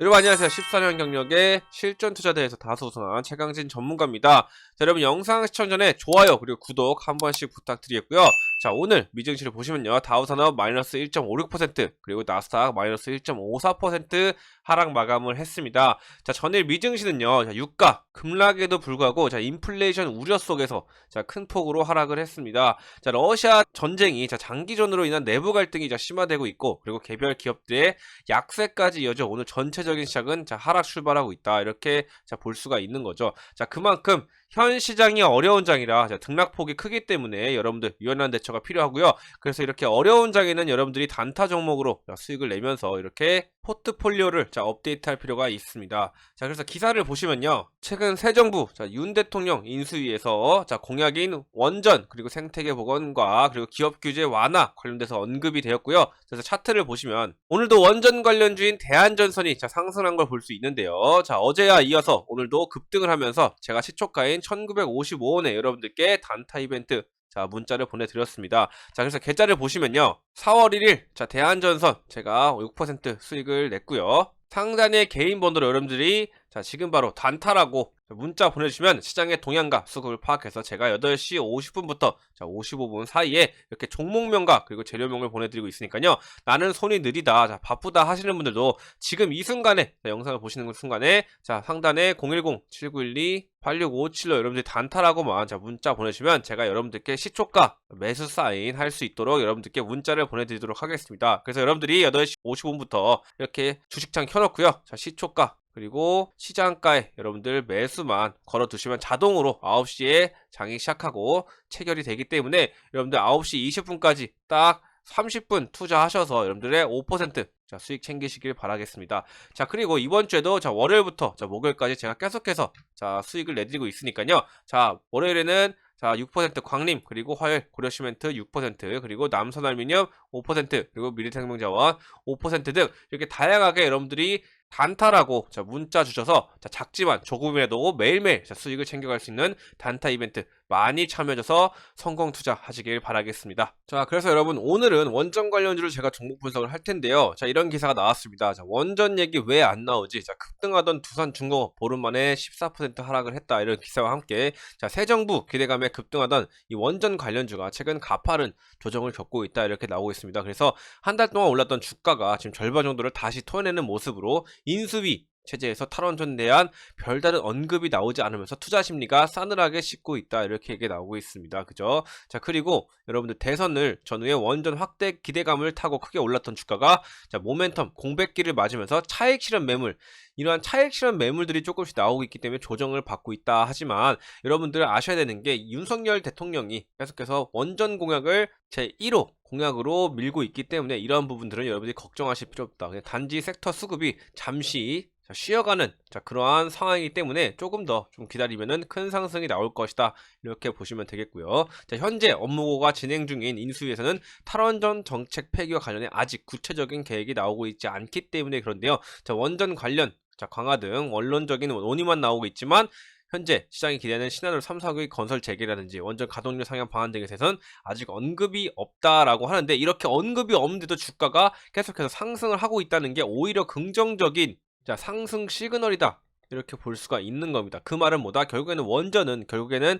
여러분 안녕하세요. 14년 경력의 실전 투자대에서 다소 우승한 최강진 전문가입니다. 자, 여러분 영상 시청 전에 좋아요 그리고 구독 한 번씩 부탁드리겠고요. 자 오늘 미증시를 보시면요. 다우산업 마이너스 1.56% 그리고 나스닥 마이너스 1.54% 하락 마감을 했습니다. 자 전일 미증시는요. 자, 유가 급락에도 불구하고 자 인플레이션 우려 속에서 자 큰 폭으로 하락을 했습니다. 자 러시아 전쟁이 자 장기전으로 인한 내부 갈등이 자 심화되고 있고 그리고 개별 기업들의 약세까지 이어져 오늘 전체 적인 시작은 자 하락 출발하고 있다 이렇게 자 볼 수가 있는 거죠. 자 그만큼 현 시장이 어려운 장이라 자, 등락폭이 크기 때문에 여러분들 유연한 대처가 필요하고요. 그래서 이렇게 어려운 장에는 여러분들이 단타 종목으로 자, 수익을 내면서 이렇게 포트폴리오를 자, 업데이트할 필요가 있습니다. 자 그래서 기사를 보시면요. 최근 새 정부 자, 윤 대통령 인수위에서 자, 공약인 원전 그리고 생태계 보건과 그리고 기업 규제 완화 관련돼서 언급이 되었고요. 그래서 차트를 보시면 오늘도 원전 관련주인 대한전선이 자, 상승한 걸 볼 수 있는데요. 자 어제야 이어서 오늘도 급등을 하면서 제가 시초가인 1955원에 여러분들께 단타 이벤트 자 문자를 보내드렸습니다. 자 그래서 계좌를 보시면요. 4월 1일 자 대한전선 제가 6% 수익을 냈고요. 상단의 개인 번호로 여러분들이 자 지금 바로 단타라고 문자 보내주시면 시장의 동향과 수급을 파악해서 제가 8시 50분부터 자 55분 사이에 이렇게 종목명과 그리고 재료명을 보내드리고 있으니까요. 나는 손이 느리다, 자 바쁘다 하시는 분들도 지금 이 순간에 자, 영상을 보시는 순간에 자 상단에 010-7912-8657로 여러분들이 단타라고만 자 문자 보내주시면 제가 여러분들께 시초가 매수 사인 할 수 있도록 여러분들께 문자를 보내드리도록 하겠습니다. 그래서 여러분들이 8시 55분부터 이렇게 주식창 켜 놓고요. 자 시초가 그리고 시장가에 여러분들 매수만 걸어두시면 자동으로 9시에 장이 시작하고 체결이 되기 때문에 여러분들 9시 20분까지 딱 30분 투자하셔서 여러분들의 5% 자, 수익 챙기시길 바라겠습니다. 자, 그리고 이번 주에도 자, 월요일부터 자, 목요일까지 제가 계속해서 자, 수익을 내드리고 있으니까요. 자, 월요일에는 자, 6% 광림, 그리고 화요일 고려시멘트 6%, 그리고 남선알미늄 5%, 그리고 미래생명자원 5%등. 이렇게 다양하게 여러분들이 단타라고 자, 문자 주셔서 자, 작지만 조금이라도 매일매일 자, 수익을 챙겨갈 수 있는 단타 이벤트 많이 참여해줘서 성공 투자하시길 바라겠습니다. 자, 그래서 여러분 오늘은 원전 관련주를 제가 종목 분석을 할 텐데요. 자, 이런 기사가 나왔습니다. 자, 원전 얘기 왜 안 나오지? 자, 급등하던 두산 중공업 보름 만에 14% 하락을 했다. 이런 기사와 함께 자, 새 정부 기대감에 급등하던 이 원전 관련주가 최근 가파른 조정을 겪고 있다. 이렇게 나오고 있습니다. 그래서 한 달 동안 올랐던 주가가 지금 절반 정도를 다시 토해내는 모습으로 인수위 체제에서 탈원전에 대한 별다른 언급이 나오지 않으면서 투자 심리가 싸늘하게 식고 있다 이렇게 얘기 나오고 있습니다. 그죠? 자 그리고 여러분들 대선을 전후에 원전 확대 기대감을 타고 크게 올랐던 주가가 자 모멘텀 공백기를 맞으면서 차익 실현 매물 이러한 차익 실현 매물들이 조금씩 나오고 있기 때문에 조정을 받고 있다 하지만 여러분들 아셔야 되는 게 윤석열 대통령이 계속해서 원전 공약을 제 1호 공약으로 밀고 있기 때문에 이러한 부분들은 여러분들이 걱정하실 필요 없다. 그냥 단지 섹터 수급이 잠시 자, 쉬어가는 자, 그러한 상황이기 때문에 조금 더 좀 기다리면은 큰 상승이 나올 것이다. 이렇게 보시면 되겠고요. 자, 현재 업무가 진행 중인 인수위에서는 탈원전 정책 폐기와 관련해 아직 구체적인 계획이 나오고 있지 않기 때문에 그런데요. 자, 원전 관련 자, 강화 등 원론적인 논의만 나오고 있지만 현재 시장이 기대하는 신한울 3, 4구의 건설 재개라든지 원전 가동률 상향 방안 등에 대해서는 아직 언급이 없다라고 하는데 이렇게 언급이 없는데도 주가가 계속해서 상승을 하고 있다는 게 오히려 긍정적인 자, 상승 시그널이다. 이렇게 볼 수가 있는 겁니다. 그 말은 뭐다? 결국에는 원전은 결국에는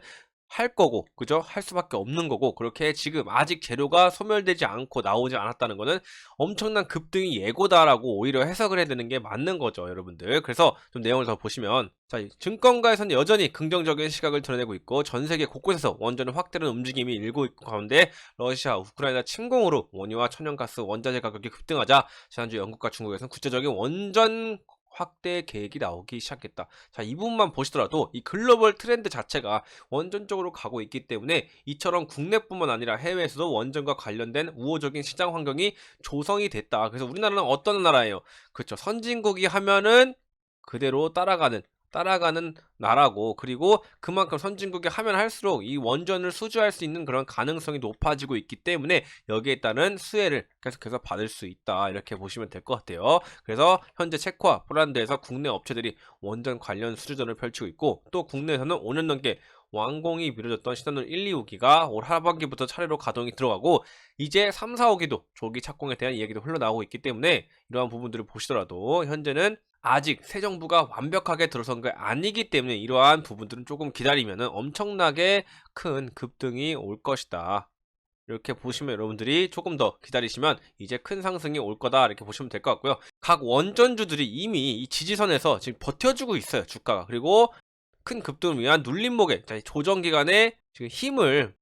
할 거고, 그죠? 할 수밖에 없는 거고, 그렇게 지금 아직 재료가 소멸되지 않고 나오지 않았다는 거는 엄청난 급등이 예고다라고 오히려 해석을 해야 되는 게 맞는 거죠, 여러분들. 그래서 좀 내용을 더 보시면, 자, 증권가에서는 여전히 긍정적인 시각을 드러내고 있고, 전 세계 곳곳에서 원전을 확대하는 움직임이 일고 있고 가운데, 러시아, 우크라이나 침공으로 원유와 천연가스, 원자재 가격이 급등하자, 지난주 영국과 중국에서는 구체적인 원전 확대 계획이 나오기 시작했다. 자, 이 부분만 보시더라도 이 글로벌 트렌드 자체가 원전 쪽으로 가고 있기 때문에 이처럼 국내뿐만 아니라 해외에서도 원전과 관련된 우호적인 시장 환경이 조성이 됐다. 그래서 우리나라는 어떤 나라예요? 그렇죠. 선진국이 하면은 그대로 따라가는 따라가는 나라고. 그리고 그만큼 선진국이 하면 할수록 이 원전을 수주할 수 있는 그런 가능성이 높아지고 있기 때문에 여기에 따른 수혜를 계속해서 받을 수 있다. 이렇게 보시면 될 것 같아요. 그래서 현재 체코와 폴란드에서 국내 업체들이 원전 관련 수주전을 펼치고 있고 또 국내에서는 5년 넘게 완공이 미뤄졌던 신한울 1, 2호기가 올 하반기부터 차례로 가동이 들어가고 이제 3, 4호기도 조기 착공에 대한 이야기도 흘러나오고 있기 때문에 이러한 부분들을 보시더라도 현재는 아직 새 정부가 완벽하게 들어선 게 아니기 때문에 이러한 부분들은 조금 기다리면 엄청나게 큰 급등이 올 것이다. 이렇게 보시면 여러분들이 조금 더 기다리시면 이제 큰 상승이 올 거다 이렇게 보시면 될 것 같고요. 각 원전주들이 이미 이 지지선에서 지금 버텨주고 있어요 주가가 그리고 큰 급등을 위한 눌림목에 자, 조정 기간에 지금 힘을 자,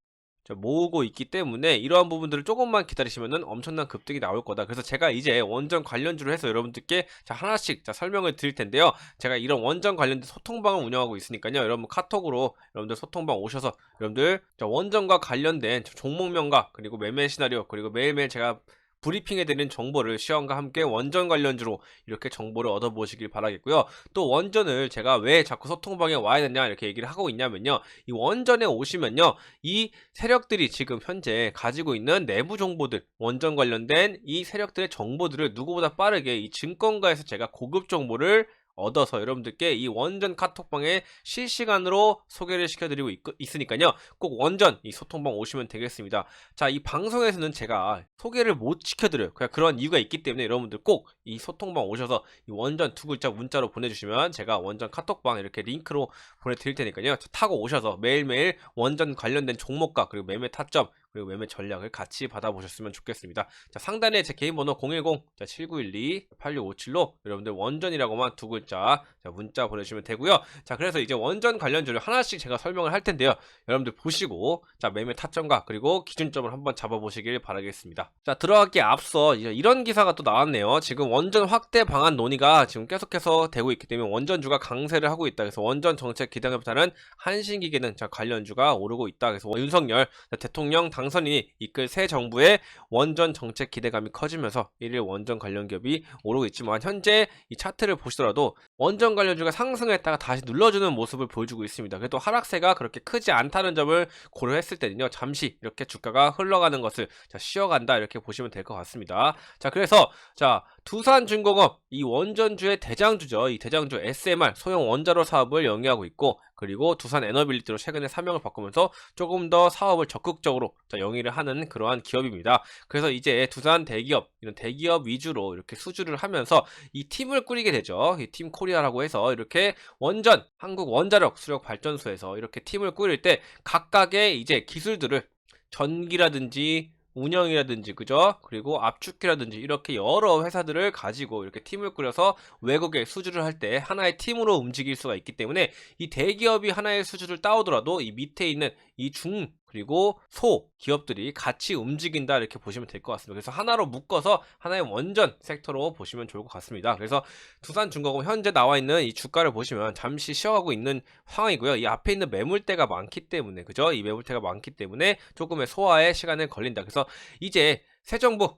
모으고 있기 때문에 이러한 부분들을 조금만 기다리시면은 엄청난 급등이 나올 거다. 그래서 제가 이제 원전 관련주를 해서 여러분들께 자, 하나씩 자, 설명을 드릴 텐데요. 제가 이런 원전 관련된 소통방을 운영하고 있으니까요. 여러분 카톡으로 여러분들 소통방 오셔서 여러분들 자, 원전과 관련된 종목명과 그리고 매매 시나리오 그리고 매일매일 제가 브리핑해드리는 정보를 시험과 함께 원전 관련주로 이렇게 정보를 얻어보시길 바라겠고요. 또 원전을 제가 왜 자꾸 소통방에 와야 되냐 이렇게 얘기를 하고 있냐면요. 이 원전에 오시면요. 이 세력들이 지금 현재 가지고 있는 내부 정보들, 원전 관련된 이 세력들의 정보들을 누구보다 빠르게 이 증권가에서 제가 고급 정보를 얻어서 여러분들께 이 원전 카톡방에 실시간으로 소개를 시켜드리고 있, 있으니까요. 꼭 원전 이 소통방 오시면 되겠습니다. 자, 이 방송에서는 제가 소개를 못 시켜드려요. 그냥 그런 이유가 있기 때문에 여러분들 꼭 이 소통방 오셔서 이 원전 두 글자 문자로 보내주시면 제가 원전 카톡방 이렇게 링크로 보내드릴 테니까요. 타고 오셔서 매일매일 원전 관련된 종목과 그리고 매매 타점 그리고 매매 전략을 같이 받아보셨으면 좋겠습니다. 자, 상단에 제 개인 번호 010-7912-8657로 여러분들 원전이라고만 두 글자 자, 문자 보내주시면 되고요. 자, 그래서 이제 원전 관련주를 하나씩 제가 설명을 할 텐데요. 여러분들 보시고 자, 매매 타점과 그리고 기준점을 한번 잡아보시길 바라겠습니다. 자, 들어가기 앞서 이런 기사가 또 나왔네요. 지금 원전 확대 방안 논의가 지금 계속해서 되고 있기 때문에 원전주가 강세를 하고 있다. 그래서 원전 정책 기대감에 따른 한신기계는 자, 관련주가 오르고 있다. 그래서 윤석열 대통령 당 선인이 이끌 새 정부의 원전 정책 기대감이 커지면서 일일 원전 관련 기업이 오르고 있지만 현재 이 차트를 보시더라도 원전 관련주가 상승했다가 다시 눌러주는 모습을 보여주고 있습니다. 그래도 하락세가 그렇게 크지 않다는 점을 고려했을 때는요. 잠시 이렇게 주가가 흘러가는 것을 자, 쉬어간다 이렇게 보시면 될 것 같습니다. 자, 그래서 자, 두산중공업 이 원전주의 대장주죠. 이 대장주 SMR 소형 원자로 사업을 영위하고 있고 그리고 두산 에너빌리티로 최근에 사명을 바꾸면서 조금 더 사업을 적극적으로 자, 영위를 하는 그러한 기업입니다. 그래서 이제 두산 대기업 이런 대기업 위주로 이렇게 수주를 하면서 이 팀을 꾸리게 되죠. 이 팀 코리아라고 해서 이렇게 원전 한국 원자력 수력 발전소에서 이렇게 팀을 꾸릴 때 각각의 이제 기술들을 전기라든지 운영이라든지 그죠? 그리고 압축기라든지 이렇게 여러 회사들을 가지고 이렇게 팀을 꾸려서 외국에 수주를 할 때 하나의 팀으로 움직일 수가 있기 때문에 이 대기업이 하나의 수주를 따오더라도 이 밑에 있는 이 중 그리고 소 기업들이 같이 움직인다 이렇게 보시면 될 것 같습니다. 그래서 하나로 묶어서 하나의 원전 섹터로 보시면 좋을 것 같습니다. 그래서 두산 중공업 현재 나와 있는 이 주가를 보시면 잠시 쉬어가고 있는 상황이고요. 이 앞에 있는 매물대가 많기 때문에 그죠? 이 매물대가 많기 때문에 조금의 소화에 시간을 걸린다. 그래서 이제 새 정부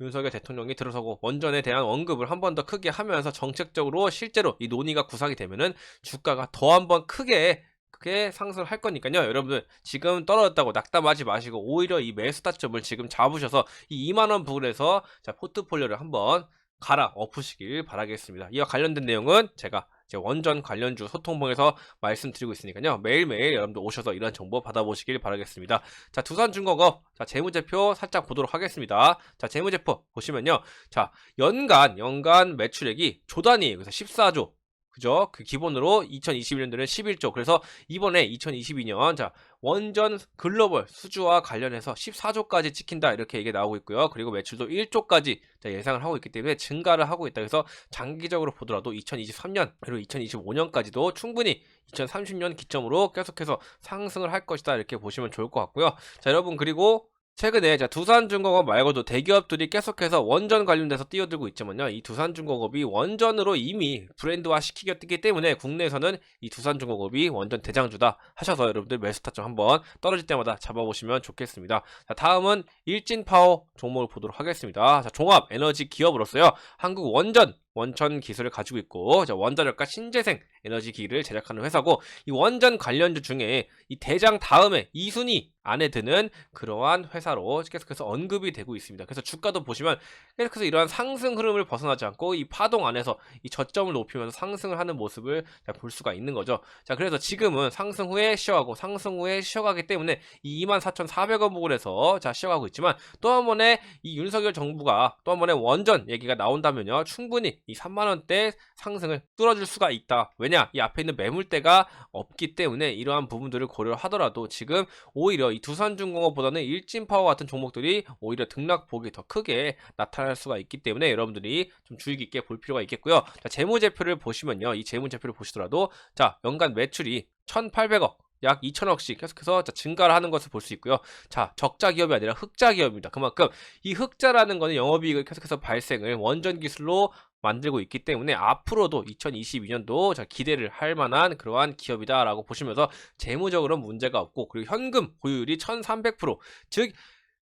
윤석열 대통령이 들어서고 원전에 대한 언급을 한 번 더 크게 하면서 정책적으로 실제로 이 논의가 구상이 되면은 주가가 더 한 번 크게 크게 상승을 할 거니까요. 여러분들 지금 떨어졌다고 낙담하지 마시고 오히려 이 매수 타점을 지금 잡으셔서 이 2만 원 부근에서 자 포트폴리오를 한번 갈아 엎으시길 바라겠습니다. 이와 관련된 내용은 제가 원전 관련주 소통방에서 말씀드리고 있으니까요. 매일매일 여러분들 오셔서 이런 정보 받아보시길 바라겠습니다. 자, 두산중공업. 자, 재무제표 살짝 보도록 하겠습니다. 자, 재무제표 보시면요. 자, 연간, 연간 매출액이 조단위, 그래서 14조. 그죠? 그 기본으로 2021년도는 11조. 그래서 이번에 2022년 자 원전 글로벌 수주와 관련해서 14조까지 찍힌다 이렇게 얘기 나오고 있고요. 그리고 매출도 1조까지 예상을 하고 있기 때문에 증가를 하고 있다. 그래서 장기적으로 보더라도 2023년 그리고 2025년까지도 충분히 2030년 기점으로 계속해서 상승을 할 것이다 이렇게 보시면 좋을 것 같고요. 자 여러분 그리고 최근에 자, 두산중공업 말고도 대기업들이 계속해서 원전 관련돼서 뛰어들고 있지만요. 이 두산중공업이 원전으로 이미 브랜드화 시키기 때문에 국내에서는 이 두산중공업이 원전 대장주다 하셔서 여러분들 매수 타점 한번 떨어질 때마다 잡아보시면 좋겠습니다. 자, 다음은 일진파워 종목을 보도록 하겠습니다. 자, 종합 에너지 기업으로서요. 한국 원전 원천 기술을 가지고 있고 자, 원자력과 신재생 에너지 기기를 제작하는 회사고 이 원전 관련주 중에 이 대장 다음에 2순위 안에 드는 그러한 회사로 계속해서 언급이 되고 있습니다. 그래서 주가도 보시면 계속해서 이러한 상승 흐름을 벗어나지 않고 이 파동 안에서 이 저점을 높이면서 상승을 하는 모습을 볼 수가 있는 거죠. 자, 그래서 지금은 상승 후에 쉬어가고 상승 후에 쉬어가기 때문에 이 24,400원 부근에서 자, 쉬어가고 있지만 또 한 번에 이 윤석열 정부가 또 한 번에 원전 얘기가 나온다면요. 충분히 이 3만 원대 상승을 뚫어줄 수가 있다. 왜냐? 이 앞에 있는 매물대가 없기 때문에 이러한 부분들을 고려하더라도 지금 오히려 이 두산중공업보다는 일진파워 같은 종목들이 오히려 등락폭이 더 크게 나타날 수가 있기 때문에 여러분들이 좀 주의 깊게 볼 필요가 있겠고요. 자, 재무제표를 보시면요. 이 재무제표를 보시더라도 자, 연간 매출이 1,800억 약 2천억씩 계속해서 자, 증가를 하는 것을 볼 수 있고요. 자, 적자 기업이 아니라 흑자 기업입니다. 그만큼 이 흑자라는 거는 영업이익을 계속해서 발생을 원전 기술로 만들고 있기 때문에 앞으로도 2022년도 자, 기대를 할 만한 그러한 기업이다라고 보시면서 재무적으로 문제가 없고 그리고 현금 보유율이 1300%, 즉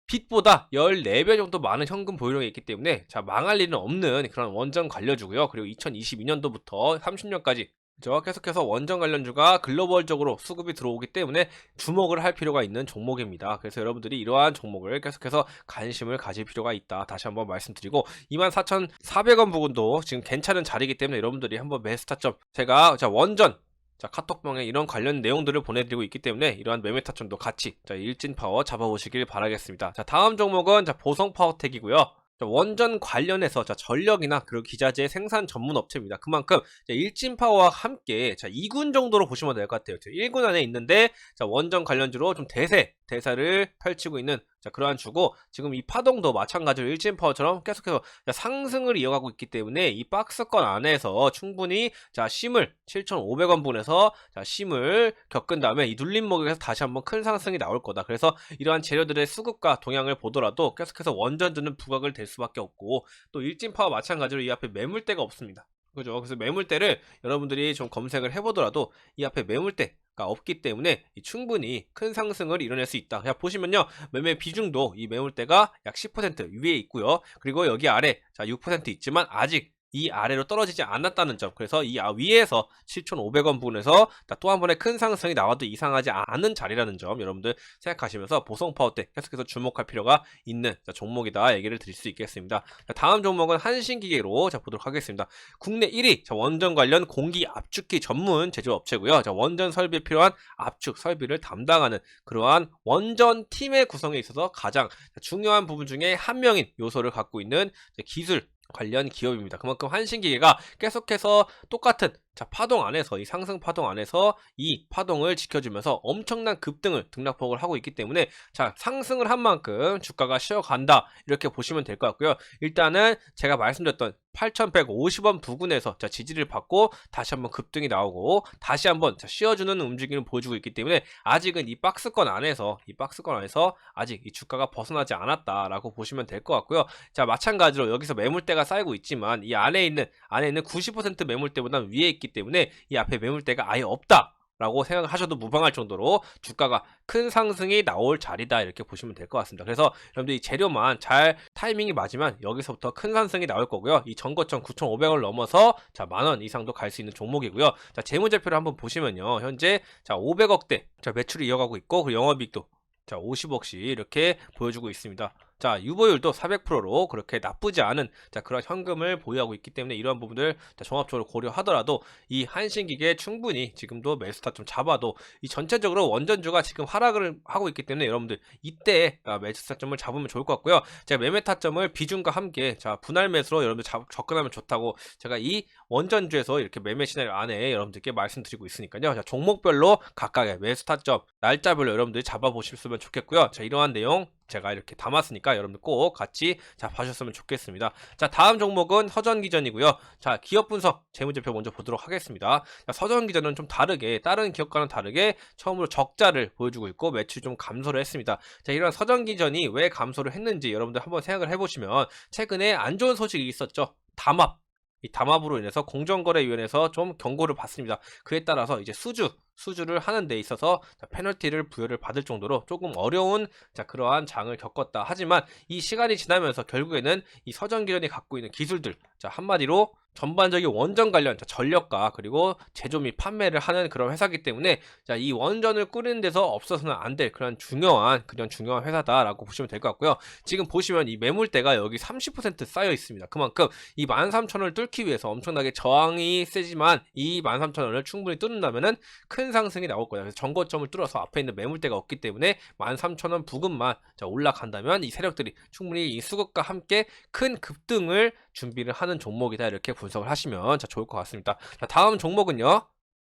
빚보다 14배 정도 많은 현금 보유량이 있기 때문에 자 망할 일은 없는 그런 원전 관련주고요. 그리고 2022년도부터 30년까지 그죠? 계속해서 원전 관련주가 글로벌적으로 수급이 들어오기 때문에 주목을 할 필요가 있는 종목입니다. 그래서 여러분들이 이러한 종목을 계속해서 관심을 가질 필요가 있다. 다시 한번 말씀드리고 24,400원 부분도 지금 괜찮은 자리이기 때문에 여러분들이 한번 매수 타점 제가 자 원전 자 카톡방에 이런 관련 내용들을 보내드리고 있기 때문에 이러한 매매 타점도 같이 자 일진 파워 잡아보시길 바라겠습니다. 자 다음 종목은 자 보성 파워텍이고요. 자, 원전 관련해서 자, 전력이나 그리고 기자재 생산 전문 업체입니다. 그만큼 자, 일진 파워와 함께 자, 2군 정도로 보시면 될 것 같아요. 1군 안에 있는데 자, 원전 관련주로 좀 대세 대사를 펼치고 있는 자, 그러한 주고 지금 이 파동도 마찬가지로 일진 파워처럼 계속해서 자, 상승을 이어가고 있기 때문에 이 박스권 안에서 충분히 자, 심을 7,500원 분에서 자, 심을 겪은 다음에 이 눌림목에서 다시 한번 큰 상승이 나올 거다. 그래서 이러한 재료들의 수급과 동향을 보더라도 계속해서 원전주는 부각을 될 수밖에 없고 또 일진 파워 마찬가지로 이 앞에 매물대가 없습니다. 그죠? 그래서 매물대를 여러분들이 좀 검색을 해보더라도 이 앞에 매물대가 없기 때문에 충분히 큰 상승을 이뤄낼 수 있다. 그냥 보시면요. 매매 비중도 이 매물대가 약 10% 위에 있고요. 그리고 여기 아래 자, 6% 있지만 아직 이 아래로 떨어지지 않았다는 점. 그래서 이 아- 위에서 7,500원 부분에서 또 한 번의 큰 상승이 나와도 이상하지 않은 자리라는 점 여러분들 생각하시면서 보성 파워 때 계속해서 주목할 필요가 있는 자, 종목이다 얘기를 드릴 수 있겠습니다. 자, 다음 종목은 한신기계로 자, 보도록 하겠습니다. 국내 1위 자, 원전 관련 공기 압축기 전문 제조업체고요. 자, 원전 설비에 필요한 압축 설비를 담당하는 그러한 원전 팀의 구성에 있어서 가장 중요한 부분 중에 한 명인 요소를 갖고 있는 기술 관련 기업입니다. 그만큼 한신기계가 계속해서 똑같은 자, 파동 안에서 이 상승 파동 안에서 이 파동을 지켜주면서 엄청난 급등을 등락폭을 하고 있기 때문에 자 상승을 한 만큼 주가가 쉬어간다 이렇게 보시면 될 것 같고요. 일단은 제가 말씀드렸던 8,150원 부근에서 자 지지를 받고 다시 한번 급등이 나오고 다시 한번 자, 쉬어주는 움직임을 보여주고 있기 때문에 아직은 이 박스권 안에서 이 박스권 안에서 아직 이 주가가 벗어나지 않았다라고 보시면 될 것 같고요. 자 마찬가지로 여기서 매물대가 쌓이고 있지만 이 안에 있는 안에 있는 90% 매물대보다 위에 있기 때문에 이 앞에 매물대가 아예 없다. 라고 생각하셔도 무방할 정도로 주가가 큰 상승이 나올 자리다 이렇게 보시면 될 것 같습니다. 그래서 여러분들 이 재료만 잘 타이밍이 맞으면 여기서부터 큰 상승이 나올 거고요. 이 전고점 9,500원 넘어서 자 만 원 이상도 갈 수 있는 종목이고요. 자 재무제표를 한번 보시면요. 현재 자 500억대 자 매출이 이어가고 있고 그리고 영업이익도 자 50억씩 이렇게 보여주고 있습니다. 자, 유보율도 400%로 그렇게 나쁘지 않은 자, 그런 현금을 보유하고 있기 때문에 이러한 부분들 자, 종합적으로 고려하더라도 이 한신기계 충분히 지금도 매수타 좀 잡아도 이 전체적으로 원전주가 지금 하락을 하고 있기 때문에 여러분들 이때 아, 매수 타점을 잡으면 좋을 것 같고요. 제가 매매 타점을 비중과 함께 자, 분할 매수로 여러분들 잡- 접근하면 좋다고 제가 이 원전주에서 이렇게 매매 시나리오 안에 여러분들께 말씀드리고 있으니까요. 자, 종목별로 각각의 매수 타점 날짜별로 여러분들이 잡아보셨으면 좋겠고요. 자, 이러한 내용 제가 이렇게 담았으니까 여러분들 꼭 같이 자 봐주셨으면 좋겠습니다. 자 다음 종목은 서전기전이고요. 자 기업 분석 재무제표 먼저 보도록 하겠습니다. 자, 서전기전은 좀 다르게 다른 기업과는 다르게 처음으로 적자를 보여주고 있고 매출 좀 감소를 했습니다. 자 이런 서전기전이 왜 감소를 했는지 여러분들 한번 생각을 해보시면 최근에 안 좋은 소식이 있었죠. 담합 이 담합으로 인해서 공정거래위원회에서 좀 경고를 받습니다. 그에 따라서 이제 수주 수주를 하는 데 있어서 자, 페널티를 부여를 받을 정도로 조금 어려운 자, 그러한 장을 겪었다. 하지만 이 시간이 지나면서 결국에는 이 서전기전이 갖고 있는 기술들, 자, 한마디로 전반적인 원전 관련 자, 전력과 그리고 제조 및 판매를 하는 그런 회사이기 때문에 자, 이 원전을 꾸리는 데서 없어서는 안 될 그런 중요한 그런 중요한 회사다라고 보시면 될 것 같고요. 지금 보시면 이 매물대가 여기 30% 쌓여 있습니다. 그만큼 이 13,000원을 뚫기 위해서 엄청나게 저항이 세지만 이 13,000원을 충분히 뚫는다면은 큰 상승이 나올 거예요. 그래서 전고점을 뚫어서 앞에 있는 매물대가 없기 때문에 13,000원 부근만 자, 올라간다면 이 세력들이 충분히 이 수급과 함께 큰 급등을 준비를 하는 종목이다 이렇게 분석을 하시면 자, 좋을 것 같습니다. 자, 다음 종목은요.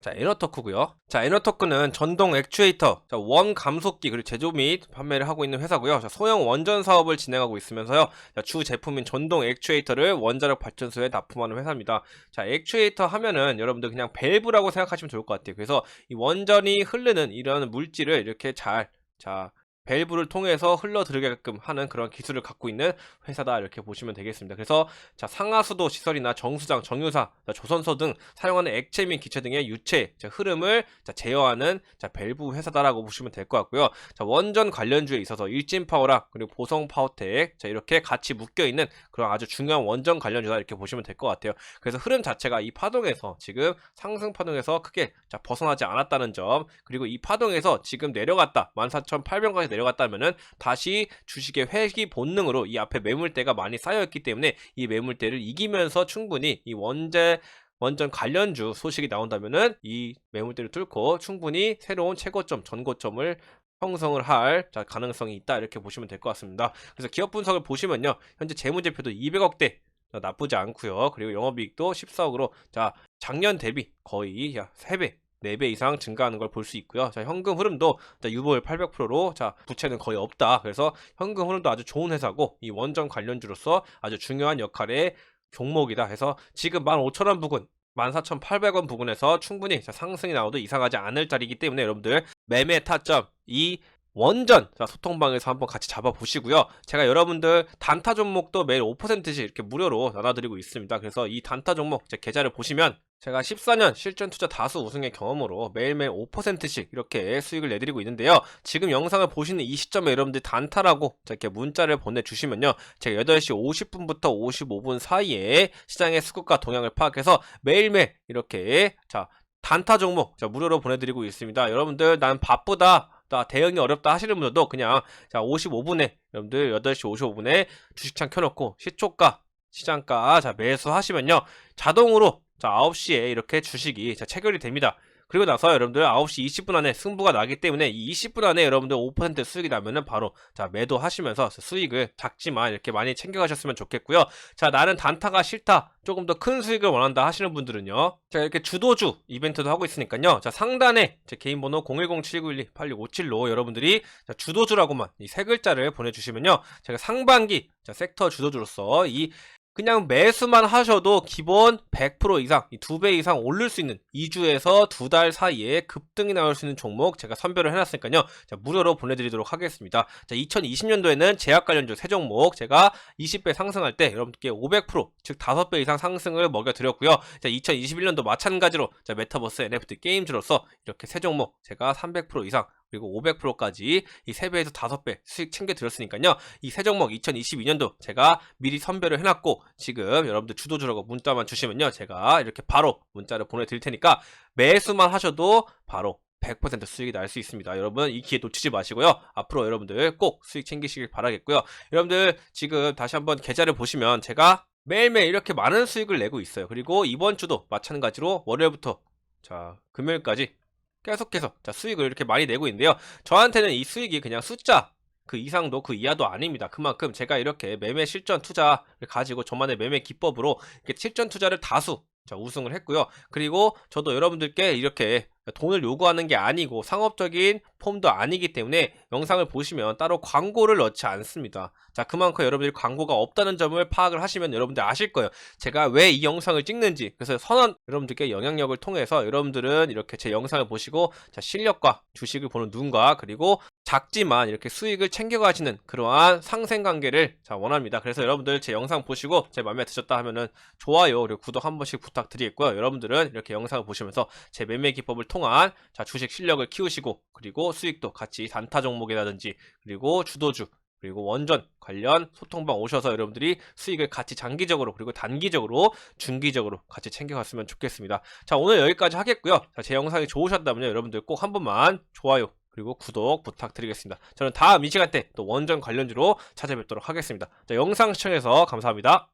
자, 에너토크고요. 자, 에너토크는 전동 액추에이터, 자, 원 감속기 그리고 제조 및 판매를 하고 있는 회사고요. 자, 소형 원전 사업을 진행하고 있으면서요. 자, 주 제품인 전동 액추에이터를 원자력 발전소에 납품하는 회사입니다. 자, 액추에이터 하면은 여러분들 그냥 밸브라고 생각하시면 좋을 것 같아요. 그래서 이 원전이 흐르는 이런 물질을 이렇게 잘 자, 밸브를 통해서 흘러들게끔 하는 그런 기술을 갖고 있는 회사다 이렇게 보시면 되겠습니다. 그래서 자 상하수도 시설이나 정수장, 정유사, 자, 조선소 등 사용하는 액체 및 기체 등의 유체 자, 흐름을 자, 제어하는 자, 밸브 회사다라고 보시면 될 것 같고요. 자 원전 관련주에 있어서 일진 파워랑 그리고 보성 파워텍 자 이렇게 같이 묶여 있는 그런 아주 중요한 원전 관련주다 이렇게 보시면 될 것 같아요. 그래서 흐름 자체가 이 파동에서 지금 상승 파동에서 크게 자, 벗어나지 않았다는 점 그리고 이 파동에서 지금 내려갔다 14,800원까지 내려갔다면은 다시 주식의 회귀 본능으로 이 앞에 매물대가 많이 쌓여있기 때문에 이 매물대를 이기면서 충분히 이 원재 원전 관련주 소식이 나온다면은 이 매물대를 뚫고 충분히 새로운 최고점 전고점을 형성을 할 자, 가능성이 있다 이렇게 보시면 될 것 같습니다. 그래서 기업 분석을 보시면요 현재 재무제표도 200억대 나쁘지 않고요. 그리고 영업이익도 14억으로 자 작년 대비 거의 야 3배 4배 이상 증가하는 걸 볼 수 있고요. 자, 현금 흐름도 자, 유보율 800%로 자, 부채는 거의 없다. 그래서 현금 흐름도 아주 좋은 회사고 이 원전 관련주로서 아주 중요한 역할의 종목이다. 해서 지금 15,000원 부근 14,800원 부근에서 충분히 자, 상승이 나와도 이상하지 않을 자리이기 때문에 여러분들 매매 타점 이 원전 자, 소통방에서 한번 같이 잡아보시고요. 제가 여러분들 단타 종목도 매일 5%씩 이렇게 무료로 나눠드리고 있습니다. 그래서 이 단타 종목 제 계좌를 보시면 제가 14년 실전 투자 다수 우승의 경험으로 매일매일 5%씩 이렇게 수익을 내드리고 있는데요. 지금 영상을 보시는 이 시점에 여러분들 단타라고 이렇게 문자를 보내주시면요. 제가 8시 50분부터 55분 사이에 시장의 수급과 동향을 파악해서 매일매일 이렇게 자 단타 종목 자, 무료로 보내드리고 있습니다. 여러분들 난 바쁘다. 나 대응이 어렵다 하시는 분들도 그냥 자 55분에 여러분들 8시 55분에 주식창 켜놓고 시초가 시장가 자 매수하시면요 자동으로 자 9시에 이렇게 주식이 자 체결이 됩니다. 그리고 나서 여러분들 9시 20분 안에 승부가 나기 때문에 이 20분 안에 여러분들 5% 수익이 나면은 바로 자 매도하시면서 수익을 작지만 이렇게 많이 챙겨가셨으면 좋겠고요. 자 나는 단타가 싫다. 조금 더 큰 수익을 원한다 하시는 분들은요. 자 이렇게 주도주 이벤트도 하고 있으니까요. 자 상단에 제 개인 번호 010-7912-8657로 여러분들이 자, 주도주라고만 이 세 글자를 보내주시면요. 제가 상반기 자 섹터 주도주로서 이 그냥 매수만 하셔도 기본 100% 이상, 두배 이상 오를 수 있는 2주에서 두달 사이에 급등이 나올 수 있는 종목 제가 선별을 해놨으니까요. 자, 무료로 보내드리도록 하겠습니다. 자, 2020년도에는 제약 관련주 세 종목 제가 20배 상승할 때 여러분들께 500%, 즉 5배 이상 상승을 먹여드렸고요. 자, 2021년도 마찬가지로 자, 메타버스 NFT 게임주로서 이렇게 세 종목 제가 300% 이상 그리고 500%까지 이 3배에서 5배 수익 챙겨드렸으니까요. 이 세 종목 2022년도 제가 미리 선별을 해놨고 지금 여러분들 주도주라고 문자만 주시면요. 제가 이렇게 바로 문자를 보내드릴 테니까 매수만 하셔도 바로 100% 수익이 날 수 있습니다. 여러분 이 기회 놓치지 마시고요. 앞으로 여러분들 꼭 수익 챙기시길 바라겠고요. 여러분들 지금 다시 한번 계좌를 보시면 제가 매일매일 이렇게 많은 수익을 내고 있어요. 그리고 이번 주도 마찬가지로 월요일부터 자 금요일까지 계속해서 자, 수익을 이렇게 많이 내고 있는데요. 저한테는 이 수익이 그냥 숫자 그 이상도 그 이하도 아닙니다. 그만큼 제가 이렇게 매매 실전 투자를 가지고 저만의 매매 기법으로 이렇게 실전 투자를 다수 자, 우승을 했고요. 그리고 저도 여러분들께 이렇게 돈을 요구하는 게 아니고 상업적인 폼도 아니기 때문에 영상을 보시면 따로 광고를 넣지 않습니다. 자, 그만큼 여러분들이 광고가 없다는 점을 파악을 하시면 여러분들 아실 거예요. 제가 왜 이 영상을 찍는지. 그래서 선언 여러분들께 영향력을 통해서 여러분들은 이렇게 제 영상을 보시고 자, 실력과 주식을 보는 눈과 그리고 작지만 이렇게 수익을 챙겨가시는 그러한 상생 관계를 자, 원합니다. 그래서 여러분들 제 영상 보시고 제 마음에 드셨다 하면은 좋아요 그리고 구독 한 번씩 부탁드리겠고요. 여러분들은 이렇게 영상을 보시면서 제 매매 기법을 통한 자, 주식 실력을 키우시고 그리고 수익도 같이 단타 종목이라든지 그리고 주도주 그리고 원전 관련 소통방 오셔서 여러분들이 수익을 같이 장기적으로 그리고 단기적으로 중기적으로 같이 챙겨갔으면 좋겠습니다. 자 오늘 여기까지 하겠고요. 자, 제 영상이 좋으셨다면 여러분들 꼭 한 번만 좋아요 그리고 구독 부탁드리겠습니다. 저는 다음 이 시간대 또 원전 관련주로 찾아뵙도록 하겠습니다. 자 영상 시청해서 감사합니다.